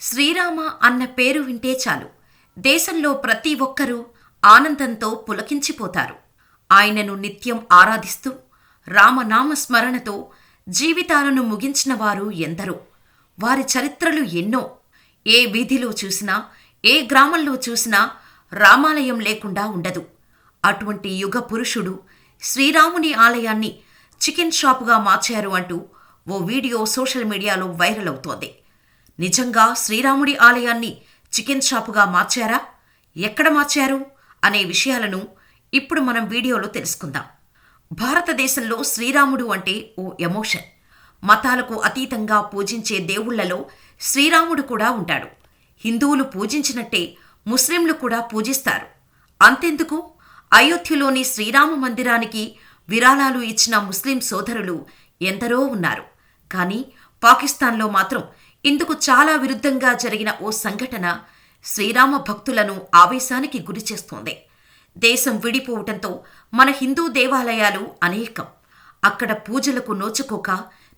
శ్రీరామ అన్న పేరు వింటే చాలు. దేశంలో ప్రతి ఒక్కరూ ఆనందంతో పులకించిపోతారు. ఆయనను నిత్యం ఆరాధిస్తూ రామనామ స్మరణతో జీవితాలను ముగించిన వారు ఎందరో. వారి చరిత్రలు ఎన్నో. ఏ వీధిలో చూసినా ఏ గ్రామంలో చూసినా రామాలయం లేకుండా ఉండదు. అటువంటి యుగ పురుషుడు శ్రీరాముని ఆలయాన్ని చికెన్ షాపుగా మార్చారు అంటూ ఓ వీడియో సోషల్ మీడియాలో వైరల్ అవుతోంది. నిజంగా శ్రీరాముడి ఆలయాన్ని చికెన్ షాపుగా మార్చారా? ఎక్కడ మార్చారు? అనే విషయాలను ఇప్పుడు మనం వీడియోలో తెలుసుకుందాం. భారతదేశంలో శ్రీరాముడు అంటే ఓ ఎమోషన్. మతాలకు అతీతంగా పూజించే దేవుళ్ళలో శ్రీరాముడు కూడా ఉంటాడు. హిందువులు పూజించినట్టే ముస్లింలు కూడా పూజిస్తారు. అంతెందుకు? అయోధ్యలోని శ్రీరామ మందిరానికి విరాళాలు ఇచ్చిన ముస్లిం సోదరులు ఎందరో ఉన్నారు. కానీ పాకిస్తాన్లో మాత్రం ఇందుకు చాలా విరుద్ధంగా జరిగిన ఓ సంఘటన శ్రీరామ భక్తులను ఆవేశానికి గురిచేస్తోంది దేశం విడిపోవటంతో మన హిందూ దేవాలయాలు అనేకం. అక్కడ పూజలకు నోచుకోక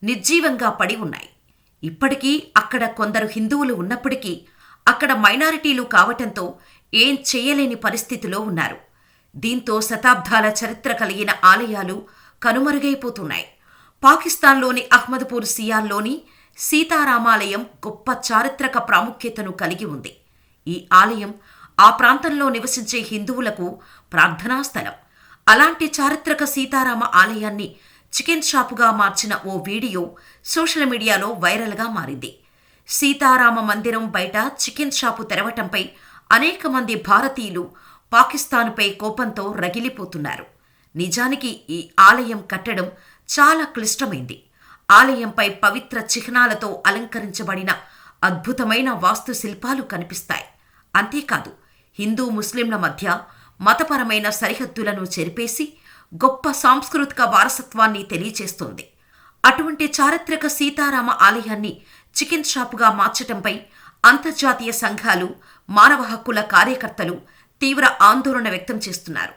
నిర్జీవంగా పడి ఉన్నాయి. ఇప్పటికీ అక్కడ కొందరు హిందువులు ఉన్నప్పటికీ అక్కడ మైనారిటీలు కావటంతో ఏం చేయలేని పరిస్థితిలో ఉన్నారు. దీంతో శతాబ్దాల చరిత్ర కలిగిన ఆలయాలు కనుమరుగైపోతున్నాయి. పాకిస్తాన్లోని అహ్మద్పూర్ సియాల్లోని సీతారామాలయం గొప్ప చారిత్రక ప్రాముఖ్యతను కలిగి ఉంది. ఈ ఆలయం ఆ ప్రాంతంలో నివసించే హిందువులకు ప్రార్థనా స్థలం. అలాంటి చారిత్రక సీతారామ ఆలయాన్ని చికెన్ షాపుగా మార్చిన ఓ వీడియో సోషల్ మీడియాలో వైరల్గా మారింది. సీతారామ మందిరం బయట చికెన్ షాపు తెరవటంపై అనేక మంది భారతీయులు పాకిస్తాన్పై కోపంతో రగిలిపోతున్నారు. నిజానికి ఈ ఆలయం కట్టడం చాలా క్లిష్టమైంది. ఆలయంపై పవిత్ర చిహ్నాలతో అలంకరించబడిన అద్భుతమైన వాస్తుశిల్పాలు కనిపిస్తాయి. అంతేకాదు హిందూ ముస్లింల మధ్య మతపరమైన సరిహద్దులను చెరిపేసి గొప్ప సాంస్కృతిక వారసత్వాన్ని తెలియచేస్తుంది. అటువంటి చారిత్రక సీతారామ ఆలయాన్ని చికెన్ షాపుగా మార్చటంపై అంతర్జాతీయ సంఘాలు మానవ హక్కుల కార్యకర్తలు తీవ్ర ఆందోళన వ్యక్తం చేస్తున్నారు.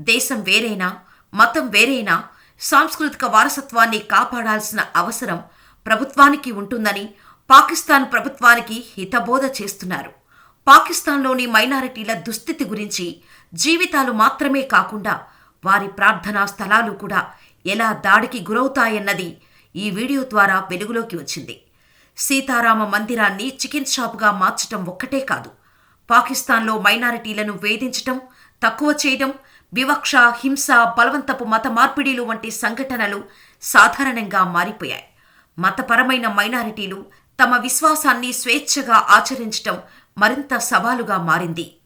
దేశం వేరైనా మతం వేరైనా సాంస్కృతిక వారసత్వాన్ని కాపాడాల్సిన అవసరం ప్రభుత్వానికి ఉంటుందని పాకిస్తాన్ ప్రభుత్వానికి హితబోధ చేస్తున్నారు. పాకిస్తాన్లోని మైనారిటీల దుస్థితి గురించి జీవితాలు మాత్రమే కాకుండా వారి ప్రార్థనా స్థలాలు కూడా ఎలా దాడికి గురవుతాయన్నది ఈ వీడియో ద్వారా వెలుగులోకి వచ్చింది. సీతారామ మందిరాన్ని చికెన్ షాపుగా మార్చటం ఒక్కటే కాదు పాకిస్తాన్లో మైనారిటీలను వేధించటం తక్కువ చేయడం వివక్ష హింస బలవంతపు మత మార్పిడిలు వంటి సంఘటనలు సాధారణంగా మారిపోయాయి. మతపరమైన మైనారిటీలు తమ విశ్వాసాన్ని స్వేచ్ఛగా ఆచరించటం మరింత సవాలుగా మారింది.